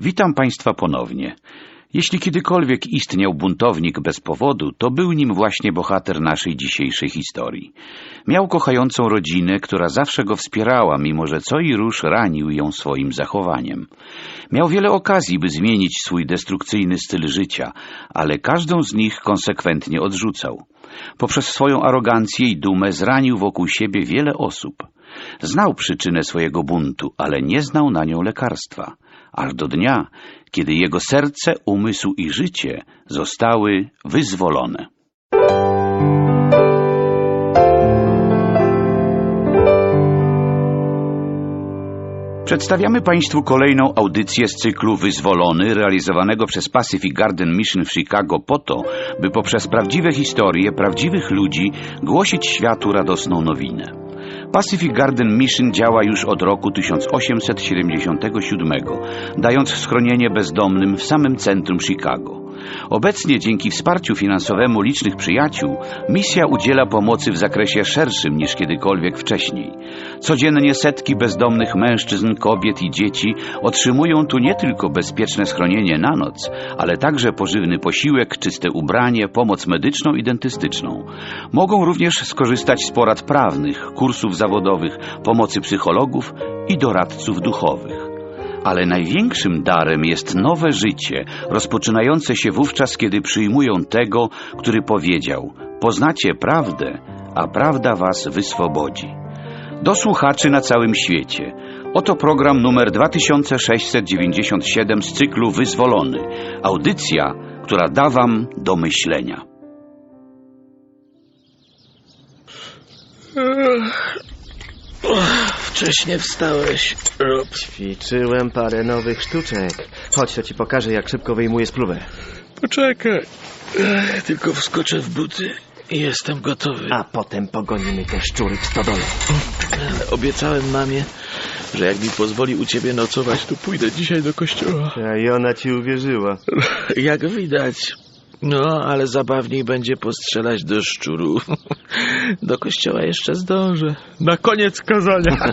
Witam Państwa ponownie. Jeśli kiedykolwiek istniał buntownik bez powodu, to był nim właśnie bohater naszej dzisiejszej historii. Miał kochającą rodzinę, która zawsze go wspierała, mimo że co i róż ranił ją swoim zachowaniem. Miał wiele okazji, by zmienić swój destrukcyjny styl życia, ale każdą z nich konsekwentnie odrzucał. Poprzez swoją arogancję i dumę zranił wokół siebie wiele osób. Znał przyczynę swojego buntu, ale nie znał na nią lekarstwa aż do dnia, kiedy jego serce, umysł i życie zostały wyzwolone. Przedstawiamy Państwu kolejną audycję z cyklu Wyzwolony, realizowanego przez Pacific Garden Mission w Chicago po to, by poprzez prawdziwe historie prawdziwych ludzi głosić światu radosną nowinę. Pacific Garden Mission działa już od roku 1877, dając schronienie bezdomnym w samym centrum Chicago. Obecnie dzięki wsparciu finansowemu licznych przyjaciół misja udziela pomocy w zakresie szerszym niż kiedykolwiek wcześniej. Codziennie setki bezdomnych mężczyzn, kobiet i dzieci otrzymują tu nie tylko bezpieczne schronienie na noc, ale także pożywny posiłek, czyste ubranie, pomoc medyczną i dentystyczną. Mogą również skorzystać z porad prawnych, kursów zawodowych, pomocy psychologów i doradców duchowych. Ale największym darem jest nowe życie, rozpoczynające się wówczas, kiedy przyjmują tego, który powiedział: Poznacie prawdę, a prawda was wyswobodzi. Do słuchaczy na całym świecie. Oto program numer 2697 z cyklu Wyzwolony. Audycja, która da wam do myślenia. Wcześnie wstałeś, Rob. Ćwiczyłem parę nowych sztuczek. Chodź, to ci pokażę, jak szybko wyjmuję spluwę. Poczekaj. Ech, Tylko wskoczę w buty i jestem gotowy. A potem pogonimy te szczury w stodole. Ale obiecałem mamie, że jak mi pozwoli u ciebie nocować, to pójdę dzisiaj do kościoła. A i ona ci uwierzyła. Jak widać. No, ale zabawniej będzie postrzelać do szczuru. Do kościoła jeszcze zdążę. Na koniec kazania.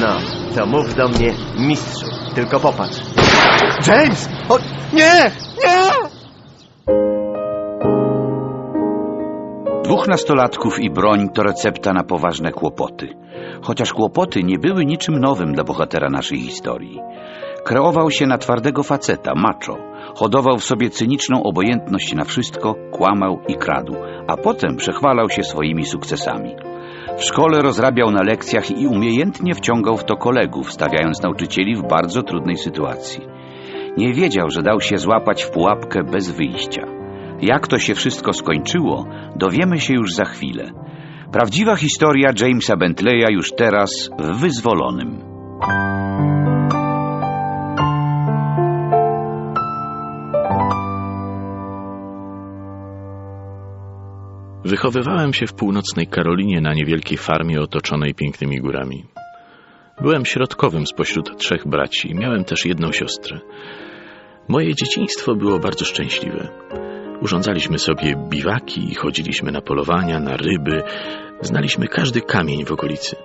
No, to mów do mnie, mistrzu. Tylko popatrz. James! O, nie! Nie! Dwóch nastolatków i broń to recepta na poważne kłopoty. Chociaż kłopoty nie były niczym nowym dla bohatera naszej historii. Kreował się na twardego faceta, macho. Hodował w sobie cyniczną obojętność na wszystko, kłamał i kradł, a potem przechwalał się swoimi sukcesami. W szkole rozrabiał na lekcjach i umiejętnie wciągał w to kolegów, stawiając nauczycieli w bardzo trudnej sytuacji. Nie wiedział, że dał się złapać w pułapkę bez wyjścia. Jak to się wszystko skończyło, dowiemy się już za chwilę. Prawdziwa historia Jamesa Bentleya już teraz w Wyzwolonym. Wychowywałem się w północnej Karolinie na niewielkiej farmie otoczonej pięknymi górami. Byłem środkowym spośród trzech braci i miałem też jedną siostrę. Moje dzieciństwo było bardzo szczęśliwe. Urządzaliśmy sobie biwaki, chodziliśmy na polowania, na ryby, znaliśmy każdy kamień w okolicy.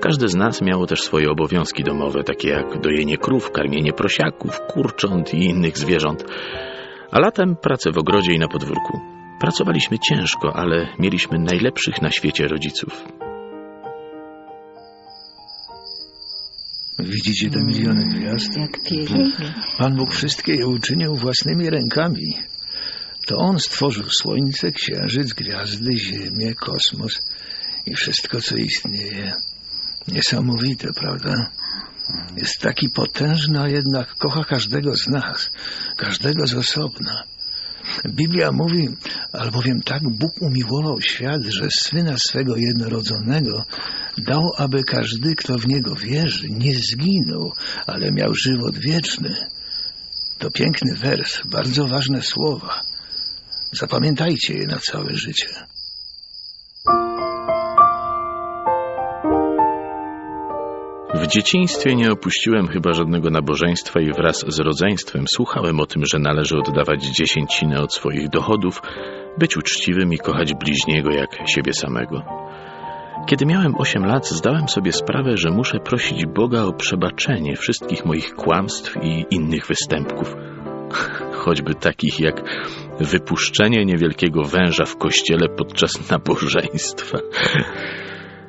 Każde z nas miało też swoje obowiązki domowe, takie jak dojenie krów, karmienie prosiaków, kurcząt i innych zwierząt, a latem pracę w ogrodzie i na podwórku. Pracowaliśmy ciężko, ale mieliśmy najlepszych na świecie rodziców. Widzicie te miliony gwiazd? Jak pięknie. Pan Bóg wszystkie je uczynił własnymi rękami. To On stworzył słońce, księżyc, gwiazdy, ziemię, kosmos i wszystko, co istnieje. Niesamowite, prawda? Jest taki potężny, a jednak kocha każdego z nas, każdego z osobna. Biblia mówi, albowiem tak Bóg umiłował świat, że Syna swego jednorodzonego dał, aby każdy, kto w Niego wierzy, nie zginął, ale miał żywot wieczny. To piękny wers, bardzo ważne słowa. Zapamiętajcie je na całe życie. W dzieciństwie nie opuściłem chyba żadnego nabożeństwa i wraz z rodzeństwem słuchałem o tym, że należy oddawać dziesięcinę od swoich dochodów, być uczciwym i kochać bliźniego jak siebie samego. Kiedy miałem 8 lat, zdałem sobie sprawę, że muszę prosić Boga o przebaczenie wszystkich moich kłamstw i innych występków. Choćby takich jak wypuszczenie niewielkiego węża w kościele podczas nabożeństwa.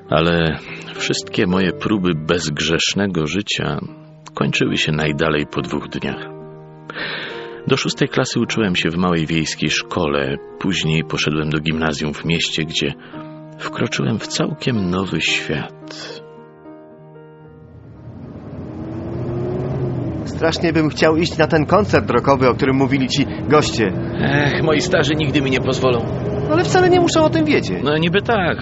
Ale wszystkie moje próby bezgrzesznego życia kończyły się najdalej po dwóch dniach. Do szóstej klasy uczyłem się w małej wiejskiej szkole, później poszedłem do gimnazjum w mieście, gdzie wkroczyłem w całkiem nowy świat. Strasznie bym chciał iść na ten koncert rockowy, o którym mówili ci goście. Ech, moi starzy nigdy mi nie pozwolą. Ale wcale nie muszą o tym wiedzieć. No niby tak.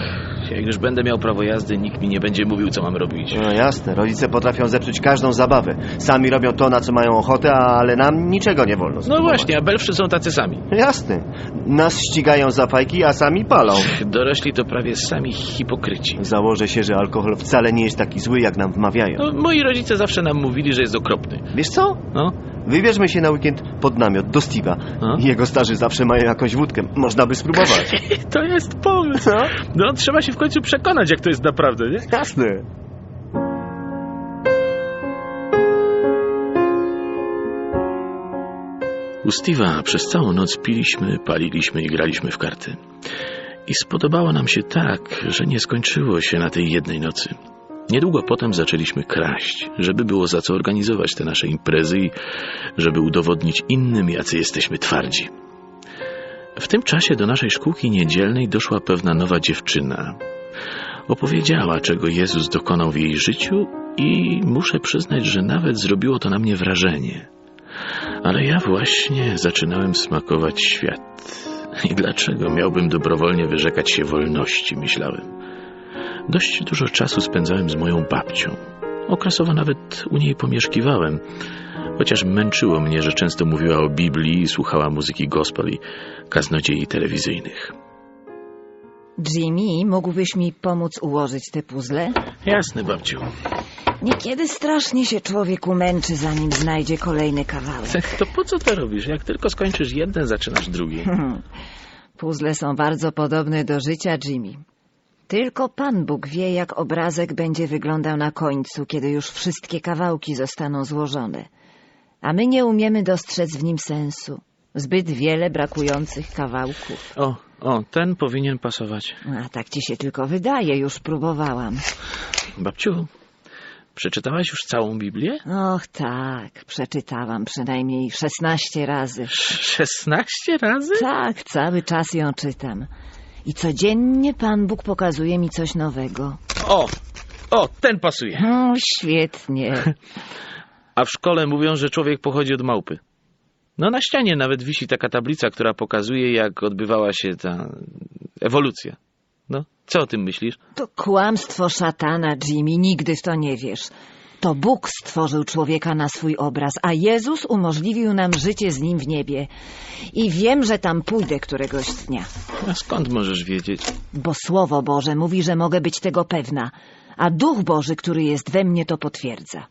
Jak już będę miał prawo jazdy, nikt mi nie będzie mówił, co mam robić. No jasne, rodzice potrafią zepsuć każdą zabawę. Sami robią to, na co mają ochotę, ale nam niczego nie wolno No spróbować. właśnie, a belfrzy są tacy sami. Jasne. Nas ścigają za fajki, a sami palą. Dorośli to prawie sami hipokryci. Założę się, że alkohol wcale nie jest taki zły, jak nam wmawiają. No, moi rodzice zawsze nam mówili, że jest okropny. Wiesz co? No, Wybierzmy się na weekend pod namiot do Steve'a. Jego starzy zawsze mają jakąś wódkę. Można by spróbować. to jest pomysł. Co? No, trzeba się w końcu przekonać, jak to jest naprawdę, nie? Jasne. U Steve'a przez całą noc piliśmy, paliliśmy i graliśmy w karty. I spodobało nam się tak, że nie skończyło się na tej jednej nocy. Niedługo potem zaczęliśmy kraść, żeby było za co organizować te nasze imprezy i żeby udowodnić innym, jacy jesteśmy twardzi. W tym czasie do naszej szkółki niedzielnej doszła pewna nowa dziewczyna. Opowiedziała, czego Jezus dokonał w jej życiu i muszę przyznać, że nawet zrobiło to na mnie wrażenie. Ale ja właśnie zaczynałem smakować świat. I dlaczego miałbym dobrowolnie wyrzekać się wolności, myślałem. Dość dużo czasu spędzałem z moją babcią. Okresowo nawet u niej pomieszkiwałem, chociaż męczyło mnie, że często mówiła o Biblii i słuchała muzyki gospel i kaznodziei telewizyjnych. Jimmy, mógłbyś mi pomóc ułożyć te puzzle? Jasne, babciu. Niekiedy strasznie się człowiek umęczy, zanim znajdzie kolejny kawałek. To po co to robisz? Jak tylko skończysz jeden, zaczynasz drugi. Puzzle są bardzo podobne do życia, Jimmy. Tylko Pan Bóg wie, jak obrazek będzie wyglądał na końcu, kiedy już wszystkie kawałki zostaną złożone. A my nie umiemy dostrzec w nim sensu. Zbyt wiele brakujących kawałków. O, o, ten powinien pasować. A tak ci się tylko wydaje, już próbowałam. Babciu, przeczytałaś już całą Biblię? Och tak, przeczytałam przynajmniej 16 razy. 16 razy? Tak, cały czas ją czytam. I codziennie Pan Bóg pokazuje mi coś nowego. O, o, ten pasuje. O, świetnie. A w szkole mówią, że człowiek pochodzi od małpy. No na ścianie nawet wisi taka tablica, która pokazuje, jak odbywała się ta ewolucja. No, co o tym myślisz? To kłamstwo szatana, Jimmy, nigdy w to nie wiesz. To Bóg stworzył człowieka na swój obraz, a Jezus umożliwił nam życie z nim w niebie. I wiem, że tam pójdę któregoś dnia, A skąd możesz wiedzieć? bo Słowo Boże mówi, że mogę być tego pewna, a Duch Boży, który jest we mnie, to potwierdza.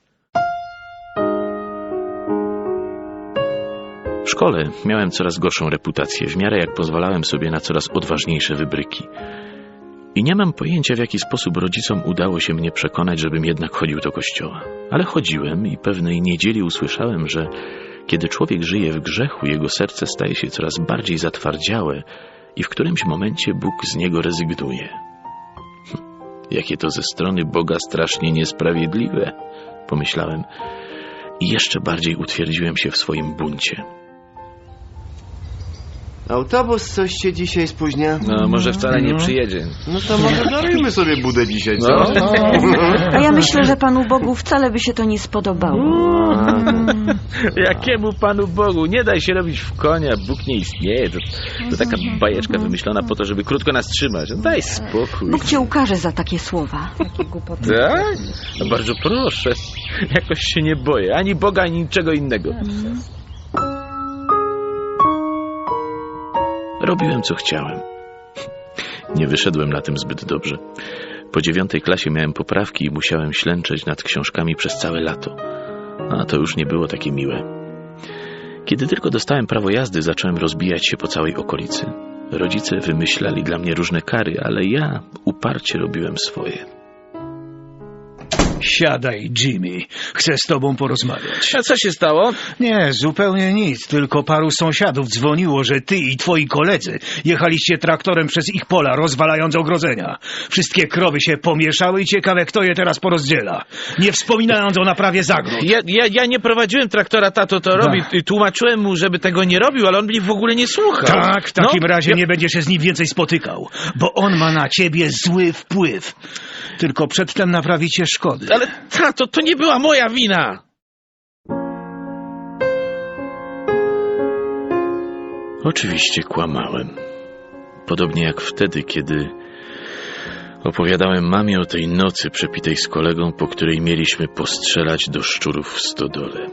W szkole miałem coraz gorszą reputację, w miarę jak pozwalałem sobie na coraz odważniejsze wybryki. I nie mam pojęcia, w jaki sposób rodzicom udało się mnie przekonać, żebym jednak chodził do kościoła. Ale chodziłem i pewnej niedzieli usłyszałem, że kiedy człowiek żyje w grzechu, jego serce staje się coraz bardziej zatwardziałe i w którymś momencie Bóg z niego rezygnuje. Hm, Jakie to ze strony Boga strasznie niesprawiedliwe, pomyślałem. I jeszcze bardziej utwierdziłem się w swoim buncie. Autobus coś się dzisiaj spóźnia. No, może wcale nie przyjedzie. No to może darujmy sobie budę dzisiaj, co? No. A ja myślę, że Panu Bogu wcale by się to nie spodobało. Jakiemu Panu Bogu? Nie daj się robić w konia, Bóg nie istnieje. To, to taka bajeczka wymyślona po to, żeby krótko nas trzymać. No Daj spokój. Bóg cię ukaże za takie słowa. Tak? No bardzo proszę. Jakoś się nie boję. Ani Boga, ani niczego innego. Robiłem, co chciałem. Nie wyszedłem na tym zbyt dobrze. Po dziewiątej klasie miałem poprawki i musiałem ślęczeć nad książkami przez całe lato. A to już nie było takie miłe. Kiedy tylko dostałem prawo jazdy, zacząłem rozbijać się po całej okolicy. Rodzice wymyślali dla mnie różne kary, ale ja uparcie robiłem swoje. Siadaj, Jimmy. Chcę z tobą porozmawiać. A co się stało? Nie, zupełnie nic. Tylko paru sąsiadów dzwoniło, że ty i twoi koledzy jechaliście traktorem przez ich pola, rozwalając ogrodzenia. Wszystkie krowy się pomieszały i ciekawe, kto je teraz porozdziela. Nie wspominając o naprawie zagród. Ja, ja, ja nie prowadziłem traktora, tato to robi. Tak. I Tłumaczyłem mu, żeby tego nie robił, ale on mnie w ogóle nie słuchał. Tak, w takim No, razie ja- nie będziesz się z nim więcej spotykał, bo on ma na ciebie zły wpływ. Tylko przedtem naprawicie szkody. Ale tato, to nie była moja wina. Oczywiście kłamałem. Podobnie jak wtedy, kiedy opowiadałem mamie o tej nocy przepitej z kolegą, po której mieliśmy postrzelać do szczurów w stodole.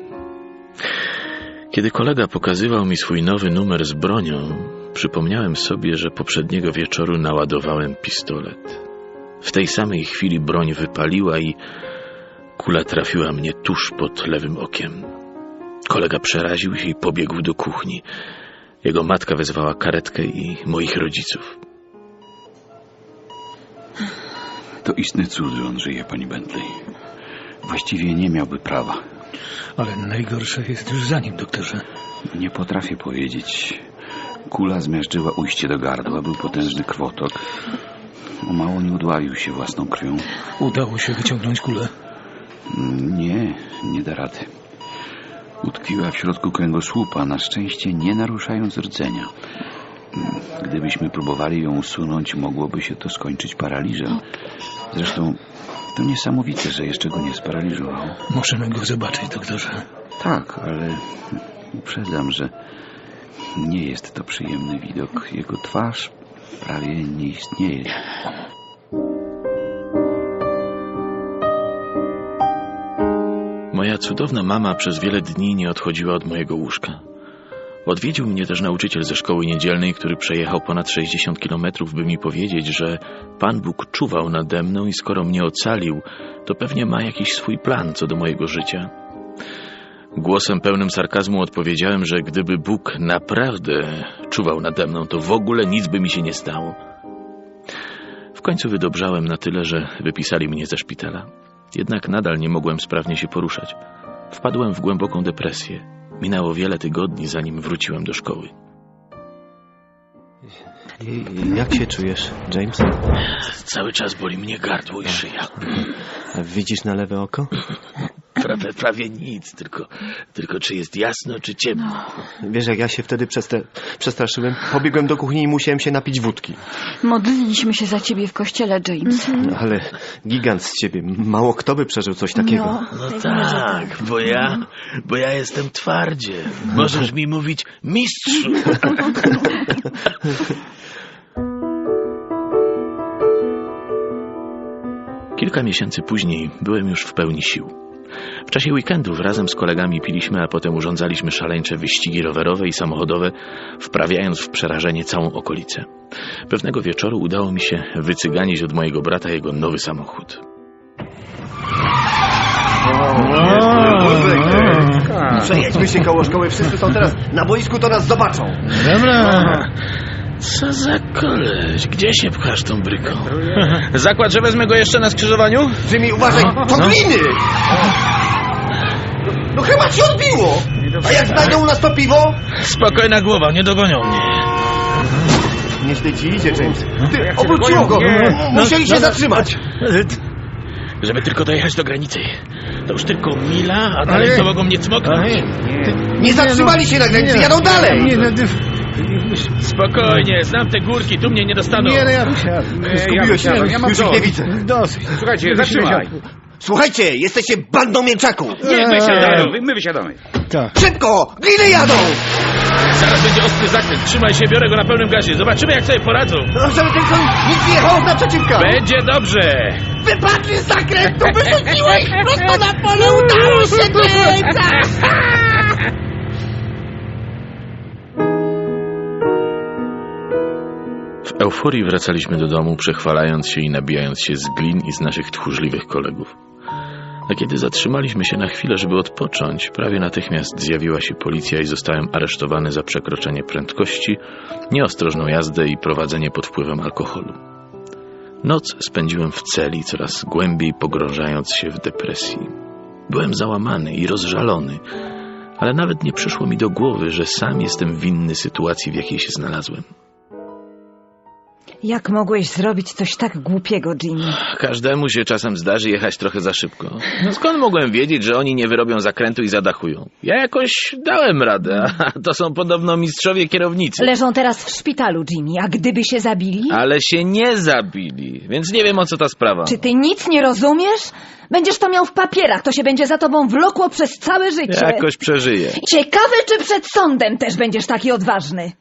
Kiedy kolega pokazywał mi swój nowy numer z bronią, przypomniałem sobie, że poprzedniego wieczoru naładowałem pistolet. W tej samej chwili broń wypaliła i kula trafiła mnie tuż pod lewym okiem. Kolega przeraził się i pobiegł do kuchni. Jego matka wezwała karetkę i moich rodziców. To istny cud, że on żyje, pani Bentley. Właściwie nie miałby prawa. Ale najgorsze jest już za nim, doktorze. Nie potrafię powiedzieć. Kula zmiażdżyła ujście do gardła, był potężny krwotok. O mało nie udławił się własną krwią. Udało się wyciągnąć kulę. Nie, nie da rady. Utkwiła w środku kręgosłupa, na szczęście nie naruszając rdzenia. Gdybyśmy próbowali ją usunąć, mogłoby się to skończyć paraliżem. Zresztą to niesamowite, że jeszcze go nie sparaliżował. Możemy go zobaczyć, doktorze. Tak, ale uprzedzam, że nie jest to przyjemny widok. Jego twarz prawie nie istnieje. Moja cudowna mama przez wiele dni nie odchodziła od mojego łóżka. Odwiedził mnie też nauczyciel ze szkoły niedzielnej, który przejechał ponad 60 kilometrów, by mi powiedzieć, że Pan Bóg czuwał nade mną i skoro mnie ocalił, to pewnie ma jakiś swój plan co do mojego życia. Głosem pełnym sarkazmu odpowiedziałem, że gdyby Bóg naprawdę czuwał nade mną, to w ogóle nic by mi się nie stało. W końcu wydobrzałem na tyle, że wypisali mnie ze szpitala. Jednak nadal nie mogłem sprawnie się poruszać. Wpadłem w głęboką depresję. Minęło wiele tygodni, zanim wróciłem do szkoły. Jak się czujesz, James? Cały czas boli mnie gardło i szyja. A Widzisz na lewe oko? Prawie, prawie nic, tylko, tylko czy jest jasno, czy ciemno. Wiesz, jak ja się wtedy przestra- przestraszyłem? Pobiegłem do kuchni i musiałem się napić wódki. Modliliśmy się za ciebie w kościele, James. No, Ale gigant z ciebie. Mało kto by przeżył coś takiego. No, No tak, bo ja, bo ja jestem twardzie. Możesz mi mówić mistrzu. Kilka miesięcy później byłem już w pełni sił. W czasie weekendów razem z kolegami piliśmy, a potem urządzaliśmy szaleńcze wyścigi rowerowe i samochodowe, wprawiając w przerażenie całą okolicę. Pewnego wieczoru udało mi się wycyganić od mojego brata jego nowy samochód. Przejedźmy się koło szkoły, wszyscy są teraz na boisku, to nas zobaczą. Dobra. Co za koleś? Gdzie się pchasz tą bryką? Zakład, że wezmę go jeszcze na skrzyżowaniu? Jimmy, uważaj, to gliny! No chyba ci odbiło! A jak znajdą u nas to piwo? Spokojna głowa, nie dogonią mnie. Ci idzie, James. Ty, obróciło go! Musieli się zatrzymać! Żeby tylko dojechać do granicy. To już tylko mila, a dalej to mogą mnie cmoknąć. Nie zatrzymali się na granicy, jadą dalej! Nie, nie, nie, Spokojnie, znam te górki, tu mnie nie dostaną. nie, nie, ja wysiadam. Zgubiłeś się, już ich nie widzę. Dosyć. Słuchajcie, zatrzymaj. Słuchajcie, jesteście bandą mięczaków! Nie, wysiadamy, my wysiadamy. Tak. Szybko! Gliny jadą! Zaraz będzie ostry zakręt. Trzymaj się, biorę go na pełnym gazie. Zobaczymy, jak sobie poradzą. No, żeby tylko nic nie jechało naprzeciwka! Będzie dobrze. Wypadli z zakrętu! Wyrzuciłeś prosto na pole! Udało się, James! euforii wracaliśmy do domu, przechwalając się i nabijając się z glin i z naszych tchórzliwych kolegów. A kiedy zatrzymaliśmy się na chwilę, żeby odpocząć, prawie natychmiast zjawiła się policja i zostałem aresztowany za przekroczenie prędkości, nieostrożną jazdę i prowadzenie pod wpływem alkoholu. Noc spędziłem w celi, coraz głębiej pogrążając się w depresji. Byłem załamany i rozżalony, ale nawet nie przyszło mi do głowy, że sam jestem winny sytuacji, w jakiej się znalazłem. Jak mogłeś zrobić coś tak głupiego, Jimmy? Każdemu się czasem zdarzy jechać trochę za szybko. No skąd mogłem wiedzieć, że oni nie wyrobią zakrętu i zadachują? Ja jakoś dałem radę, a to są podobno mistrzowie kierownicy. Leżą teraz w szpitalu, Jimmy, a gdyby się zabili? Ale się nie zabili, więc nie wiem o co ta sprawa. Czy ty nic nie rozumiesz? Będziesz to miał w papierach, to się będzie za tobą wlokło przez całe życie. Jakoś przeżyję. Ciekawe, czy przed sądem też będziesz taki odważny.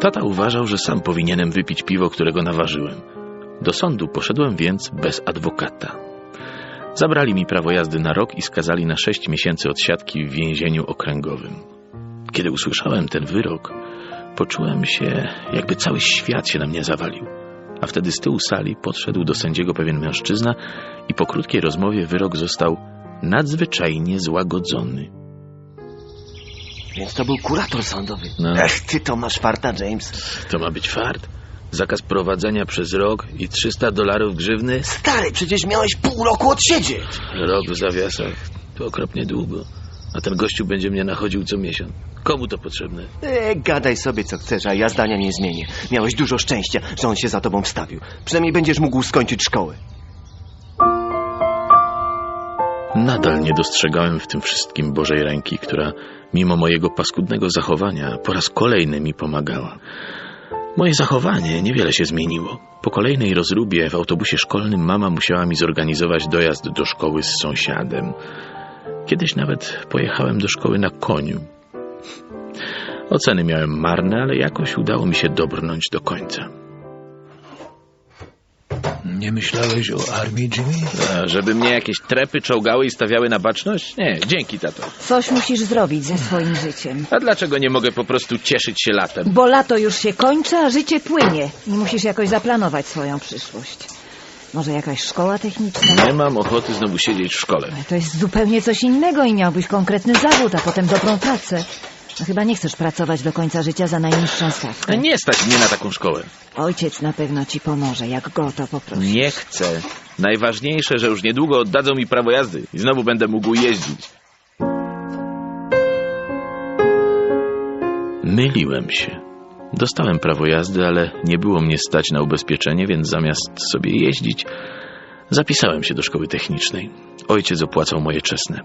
Tata uważał, że sam powinienem wypić piwo, którego naważyłem. Do sądu poszedłem więc bez adwokata. Zabrali mi prawo jazdy na rok i skazali na sześć miesięcy odsiadki w więzieniu okręgowym. Kiedy usłyszałem ten wyrok, poczułem się, jakby cały świat się na mnie zawalił. A wtedy z tyłu sali podszedł do sędziego pewien mężczyzna i po krótkiej rozmowie wyrok został nadzwyczajnie złagodzony. Więc to był kurator sądowy. No. Ech, ty to masz farta, James. To ma być fart? Zakaz prowadzenia przez rok i 300 dolarów grzywny? Stary, przecież miałeś pół roku odsiedzieć. Rok w zawiasach to okropnie długo. A ten gościu będzie mnie nachodził co miesiąc. Komu to potrzebne? E, gadaj sobie co chcesz, a ja zdania nie zmienię. Miałeś dużo szczęścia, że on się za tobą wstawił. Przynajmniej będziesz mógł skończyć szkołę. Nadal nie dostrzegałem w tym wszystkim Bożej ręki, która mimo mojego paskudnego zachowania po raz kolejny mi pomagała. Moje zachowanie niewiele się zmieniło. Po kolejnej rozróbie w autobusie szkolnym mama musiała mi zorganizować dojazd do szkoły z sąsiadem. Kiedyś nawet pojechałem do szkoły na koniu. Oceny miałem marne, ale jakoś udało mi się dobrnąć do końca. Nie myślałeś o armii, Jimmy? A żeby mnie jakieś trepy czołgały i stawiały na baczność? Nie, dzięki, tato. Coś musisz zrobić ze swoim życiem. A dlaczego nie mogę po prostu cieszyć się latem? Bo lato już się kończy, a życie płynie. I musisz jakoś zaplanować swoją przyszłość. Może jakaś szkoła techniczna? Nie mam ochoty znowu siedzieć w szkole. To jest zupełnie coś innego i miałbyś konkretny zawód, a potem dobrą pracę. No chyba nie chcesz pracować do końca życia za najniższą stawkę. nie stać mnie na taką szkołę. Ojciec na pewno ci pomoże, jak go o to poprosi. Nie chcę. Najważniejsze, że już niedługo oddadzą mi prawo jazdy i znowu będę mógł jeździć. Myliłem się. Dostałem prawo jazdy, ale nie było mnie stać na ubezpieczenie, więc zamiast sobie jeździć, zapisałem się do szkoły technicznej. Ojciec opłacał moje czesne.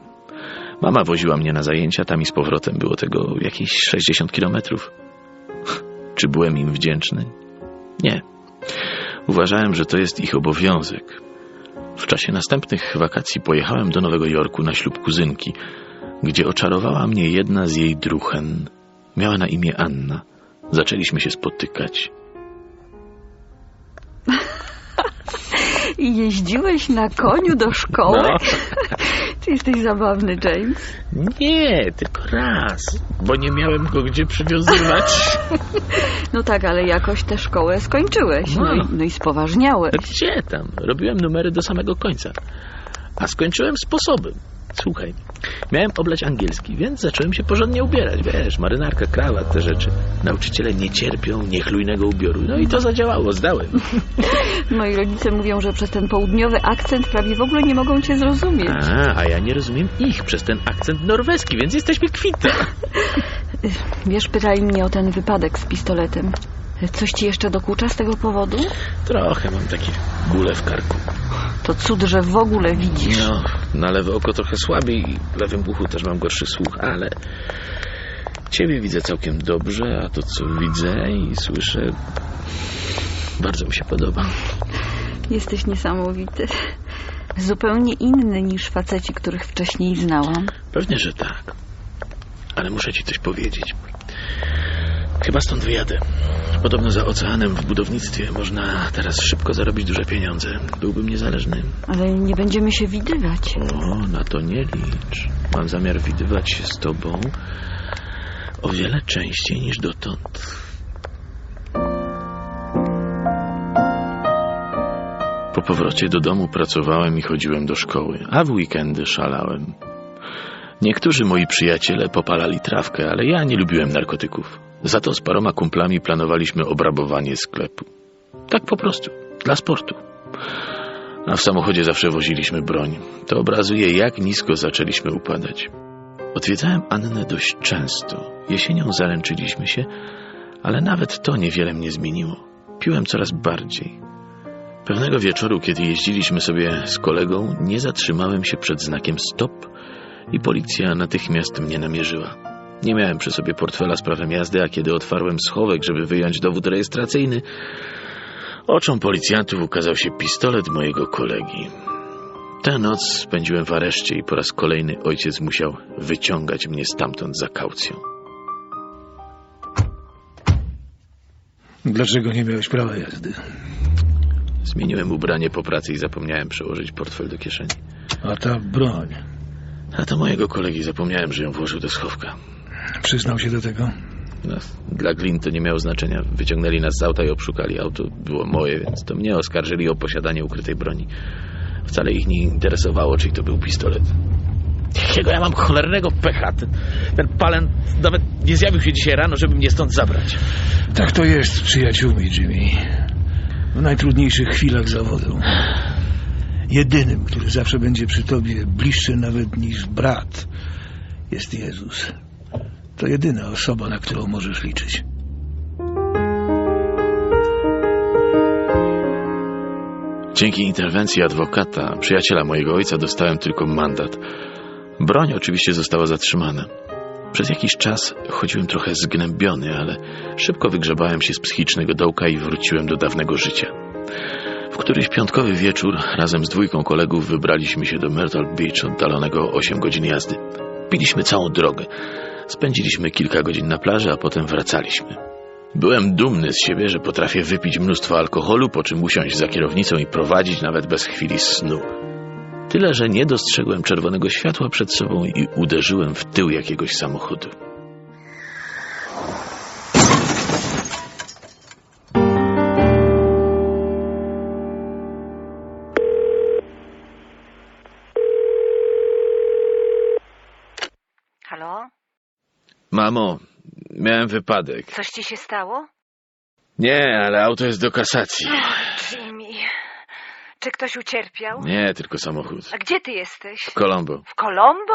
Mama woziła mnie na zajęcia, tam i z powrotem było tego jakieś 60 kilometrów. Czy byłem im wdzięczny? Nie. Uważałem, że to jest ich obowiązek. W czasie następnych wakacji pojechałem do Nowego Jorku na ślub kuzynki, gdzie oczarowała mnie jedna z jej druchen. Miała na imię Anna. Zaczęliśmy się spotykać. I jeździłeś na koniu do szkoły? No. Ty jesteś zabawny, James. Nie, tylko raz, bo nie miałem go gdzie przywiązywać. No tak, ale jakoś tę szkołę skończyłeś. No, No. i, no i spoważniałeś. Gdzie tam? Robiłem numery do samego końca. A skończyłem sposobem. Słuchaj, miałem oblać angielski, więc zacząłem się porządnie ubierać. Wiesz, marynarka, krawat, te rzeczy. Nauczyciele nie cierpią niechlujnego ubioru. No i to zadziałało, zdałem. Moi rodzice mówią, że przez ten południowy akcent prawie w ogóle nie mogą cię zrozumieć. A, a ja nie rozumiem ich przez ten akcent norweski, więc jesteśmy kwita. Wiesz, pytali mnie o ten wypadek z pistoletem. Coś ci jeszcze dokucza z tego powodu? Trochę mam takie gule w karku. To cud, że w ogóle widzisz. No, na lewe oko trochę słabiej i w lewym uchu też mam gorszy słuch, ale ciebie widzę całkiem dobrze, a to co widzę i słyszę bardzo mi się podoba. Jesteś niesamowity. Zupełnie inny niż faceci, których wcześniej znałam. Pewnie, że tak. Ale muszę ci coś powiedzieć. Chyba stąd wyjadę. Podobno za oceanem w budownictwie można teraz szybko zarobić duże pieniądze. Byłbym niezależny. Ale nie będziemy się widywać. O, na to nie licz. Mam zamiar widywać się z tobą o wiele częściej niż dotąd. Po powrocie do domu pracowałem i chodziłem do szkoły, a w weekendy szalałem. Niektórzy moi przyjaciele popalali trawkę, ale ja nie lubiłem narkotyków. Za to z paroma kumplami planowaliśmy obrabowanie sklepu. Tak po prostu, dla sportu. A w samochodzie zawsze woziliśmy broń. To obrazuje, jak nisko zaczęliśmy upadać. Odwiedzałem Annę dość często. Jesienią zaręczyliśmy się, ale nawet to niewiele mnie zmieniło. Piłem coraz bardziej. Pewnego wieczoru, kiedy jeździliśmy sobie z kolegą, nie zatrzymałem się przed znakiem stop i policja natychmiast mnie namierzyła. Nie miałem przy sobie portfela z prawem jazdy, a kiedy otwarłem schowek, żeby wyjąć dowód rejestracyjny, oczom policjantów ukazał się pistolet mojego kolegi. Tę noc spędziłem w areszcie i po raz kolejny ojciec musiał wyciągać mnie stamtąd za kaucją. Dlaczego nie miałeś prawa jazdy? Zmieniłem ubranie po pracy i zapomniałem przełożyć portfel do kieszeni. A ta broń. A to mojego kolegi zapomniałem, że ją włożył do schowka. Przyznał się do tego? No, dla Glin to nie miało znaczenia. Wyciągnęli nas z auta i obszukali. Auto było moje, więc to mnie oskarżyli o posiadanie ukrytej broni. Wcale ich nie interesowało, czyj to był pistolet. Jakiego ja mam cholernego pecha. Ten, ten palen nawet nie zjawił się dzisiaj rano, żeby mnie stąd zabrać. Tak to jest z przyjaciółmi, Jimmy. W najtrudniejszych chwilach zawodu. Jedynym, który zawsze będzie przy tobie bliższy nawet niż brat, jest Jezus. To jedyna osoba, na którą możesz liczyć. Dzięki interwencji adwokata, przyjaciela mojego ojca, dostałem tylko mandat. Broń oczywiście została zatrzymana. Przez jakiś czas chodziłem trochę zgnębiony, ale szybko wygrzebałem się z psychicznego dołka i wróciłem do dawnego życia. Któryś piątkowy wieczór razem z dwójką kolegów wybraliśmy się do Myrtle Beach, oddalonego o 8 godzin jazdy. Piliśmy całą drogę. Spędziliśmy kilka godzin na plaży, a potem wracaliśmy. Byłem dumny z siebie, że potrafię wypić mnóstwo alkoholu, po czym usiąść za kierownicą i prowadzić nawet bez chwili snu. Tyle, że nie dostrzegłem czerwonego światła przed sobą i uderzyłem w tył jakiegoś samochodu. Mamo, miałem wypadek. Coś ci się stało? Nie, ale auto jest do kasacji. Jimmy, czy ktoś ucierpiał? Nie, tylko samochód. A gdzie ty jesteś? Colombo. W Colombo?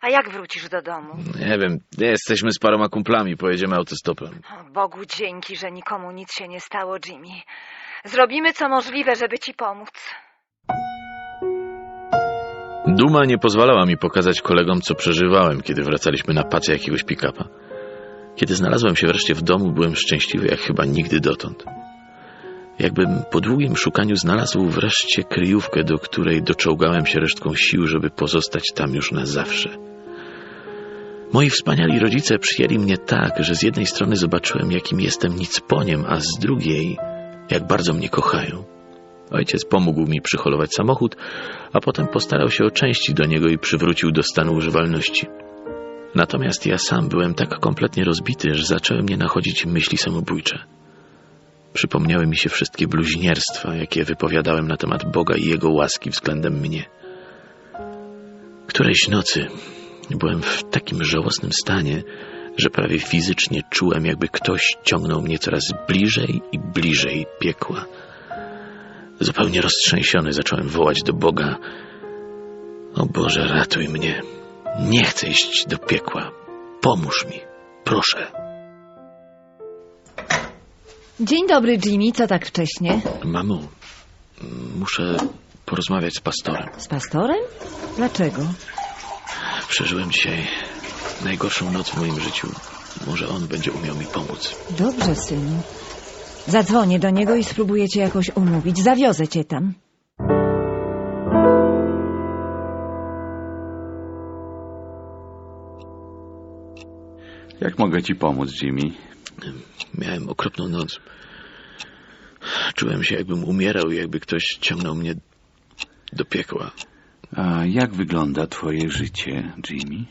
A jak wrócisz do domu? Nie wiem, jesteśmy z paroma kumplami, pojedziemy autostopem. O, Bogu dzięki, że nikomu nic się nie stało, Jimmy. Zrobimy co możliwe, żeby ci pomóc. Duma nie pozwalała mi pokazać kolegom, co przeżywałem, kiedy wracaliśmy na pacę jakiegoś pick-upa. Kiedy znalazłem się wreszcie w domu, byłem szczęśliwy jak chyba nigdy dotąd. Jakbym po długim szukaniu znalazł wreszcie kryjówkę, do której doczołgałem się resztką sił, żeby pozostać tam już na zawsze. Moi wspaniali rodzice przyjęli mnie tak, że z jednej strony zobaczyłem, jakim jestem nicponiem, a z drugiej, jak bardzo mnie kochają. Ojciec pomógł mi przyholować samochód, a potem postarał się o części do niego i przywrócił do stanu używalności. Natomiast ja sam byłem tak kompletnie rozbity, że zaczęły mnie nachodzić myśli samobójcze. Przypomniały mi się wszystkie bluźnierstwa, jakie wypowiadałem na temat Boga i Jego łaski względem mnie. Którejś nocy byłem w takim żałosnym stanie, że prawie fizycznie czułem, jakby ktoś ciągnął mnie coraz bliżej i bliżej piekła. Zupełnie roztrzęsiony zacząłem wołać do Boga: O Boże, ratuj mnie. Nie chcę iść do piekła. Pomóż mi, proszę. Dzień dobry, Jimmy. Co tak wcześnie? Mamo, muszę porozmawiać z pastorem. Z pastorem? Dlaczego? Przeżyłem dzisiaj najgorszą noc w moim życiu. Może on będzie umiał mi pomóc. Dobrze, synu. Zadzwonię do niego i spróbuję cię jakoś umówić. Zawiozę cię tam. Jak mogę ci pomóc, Jimmy? Miałem okropną noc. Czułem się, jakbym umierał i jakby ktoś ciągnął mnie do piekła. A jak wygląda twoje życie, Jimmy?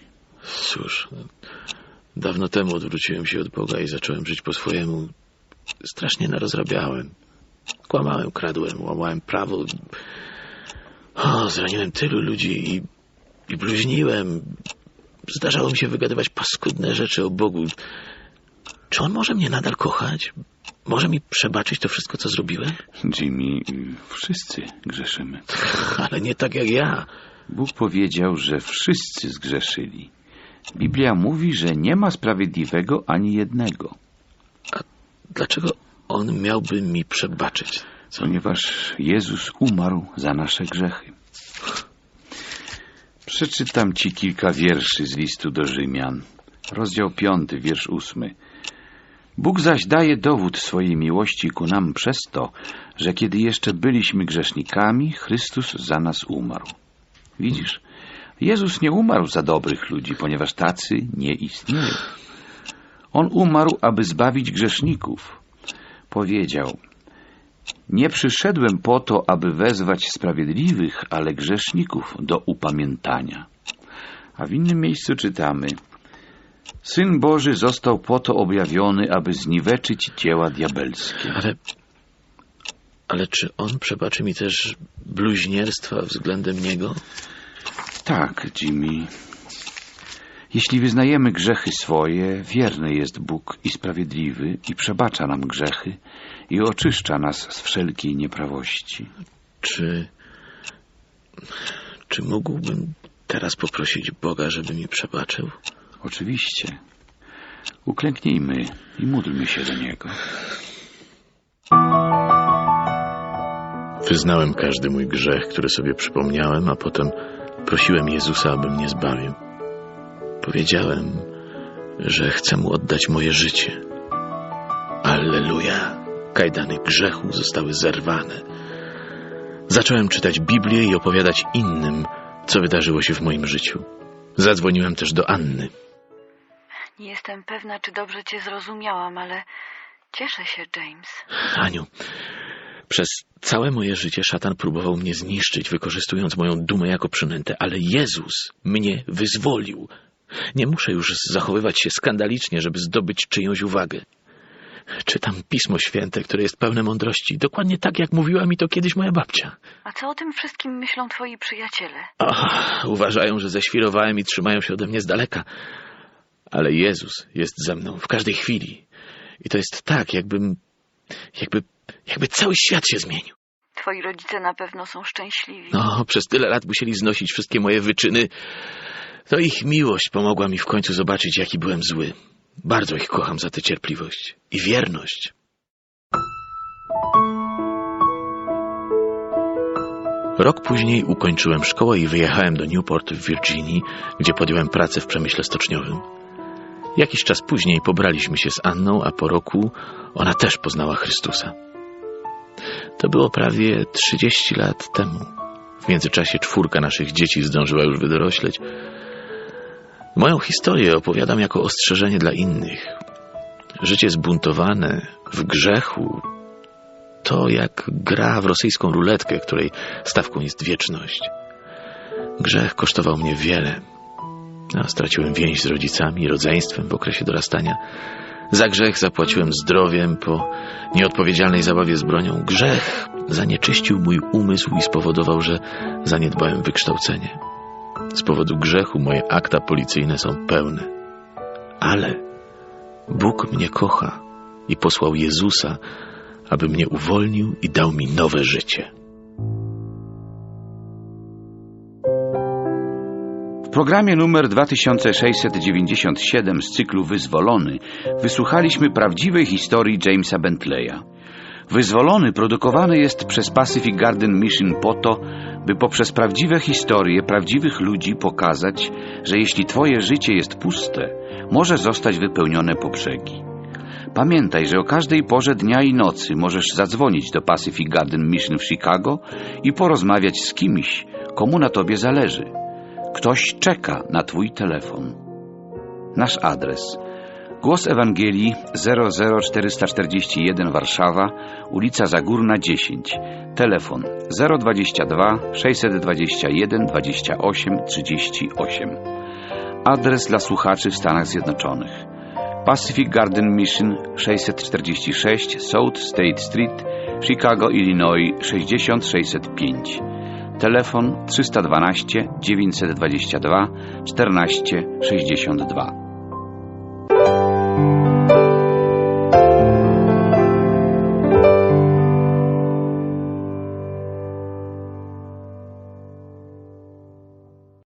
Cóż, dawno temu odwróciłem się od Boga i zacząłem żyć po swojemu. Strasznie narozrabiałem. Kłamałem, kradłem, łamałem prawo. O, zraniłem tylu ludzi i, i bluźniłem. Zdarzało mi się wygadywać paskudne rzeczy o Bogu. Czy on może mnie nadal kochać? Może mi przebaczyć to wszystko, co zrobiłem? Jimmy, wszyscy grzeszymy. Ale nie tak jak ja. Bóg powiedział, że wszyscy zgrzeszyli. Biblia mówi, że nie ma sprawiedliwego ani jednego, Dlaczego on miałby mi przebaczyć? Ponieważ Jezus umarł za nasze grzechy. Przeczytam ci kilka wierszy z listu do Rzymian. Rozdział piąty, wiersz ósmy. Bóg zaś daje dowód swojej miłości ku nam przez to, że kiedy jeszcze byliśmy grzesznikami, Chrystus za nas umarł. Widzisz, Jezus nie umarł za dobrych ludzi, ponieważ tacy nie istnieją. On umarł, aby zbawić grzeszników. Powiedział, nie przyszedłem po to, aby wezwać sprawiedliwych, ale grzeszników do upamiętania. A w innym miejscu czytamy, Syn Boży został po to objawiony, aby zniweczyć dzieła diabelskie. Ale, ale czy on przebaczy mi też bluźnierstwa względem niego? Tak, Jimmy. Jeśli wyznajemy grzechy swoje, wierny jest Bóg i sprawiedliwy i przebacza nam grzechy i oczyszcza nas z wszelkiej nieprawości. Czy, czy mógłbym teraz poprosić Boga, żeby mi przebaczył? Oczywiście. Uklęknijmy i módlmy się do Niego. Wyznałem każdy mój grzech, który sobie przypomniałem, a potem prosiłem Jezusa, aby mnie zbawił. Powiedziałem, że chcę mu oddać moje życie. Alleluja! Kajdany grzechu zostały zerwane. Zacząłem czytać Biblię i opowiadać innym, co wydarzyło się w moim życiu. Zadzwoniłem też do Anny. Nie jestem pewna, czy dobrze cię zrozumiałam, ale cieszę się, James. Aniu, przez całe moje życie szatan próbował mnie zniszczyć, wykorzystując moją dumę jako przynętę, ale Jezus mnie wyzwolił. Nie muszę już zachowywać się skandalicznie, żeby zdobyć czyjąś uwagę. Czytam Pismo Święte, które jest pełne mądrości, dokładnie tak, jak mówiła mi to kiedyś moja babcia. A co o tym wszystkim myślą twoi przyjaciele? Ach, uważają, że ześwirowałem i trzymają się ode mnie z daleka. Ale Jezus jest ze mną w każdej chwili. I to jest tak, jakbym, jakby, jakby cały świat się zmienił. Twoi rodzice na pewno są szczęśliwi. No, przez tyle lat musieli znosić wszystkie moje wyczyny. To ich miłość pomogła mi w końcu zobaczyć, jaki byłem zły. Bardzo ich kocham za tę cierpliwość i wierność. Rok później ukończyłem szkołę i wyjechałem do Newport w Virginii, gdzie podjąłem pracę w przemyśle stoczniowym. Jakiś czas później pobraliśmy się z Anną, a po roku ona też poznała Chrystusa. To było prawie 30 lat temu. W międzyczasie czwórka naszych dzieci zdążyła już wydorośleć. Moją historię opowiadam jako ostrzeżenie dla innych. Życie zbuntowane w grzechu to jak gra w rosyjską ruletkę, której stawką jest wieczność. Grzech kosztował mnie wiele. Ja straciłem więź z rodzicami i rodzeństwem w okresie dorastania. Za grzech zapłaciłem zdrowiem po nieodpowiedzialnej zabawie z bronią. Grzech zanieczyścił mój umysł i spowodował, że zaniedbałem wykształcenie. Z powodu grzechu moje akta policyjne są pełne. Ale Bóg mnie kocha i posłał Jezusa, aby mnie uwolnił i dał mi nowe życie. W programie numer 2697 z cyklu Wyzwolony wysłuchaliśmy prawdziwej historii Jamesa Bentleya. Wyzwolony produkowany jest przez Pacific Garden Mission po to, by poprzez prawdziwe historie prawdziwych ludzi pokazać, że jeśli Twoje życie jest puste, może zostać wypełnione po brzegi. Pamiętaj, że o każdej porze dnia i nocy możesz zadzwonić do Pacific Garden Mission w Chicago i porozmawiać z kimś, komu na Tobie zależy. Ktoś czeka na Twój telefon. Nasz adres Głos Ewangelii 00441 Warszawa, ulica Zagórna 10, telefon 022 621 28 38. Adres dla słuchaczy w Stanach Zjednoczonych Pacific Garden Mission 646 South State Street, Chicago, Illinois 60605. Telefon 312 922 14 62.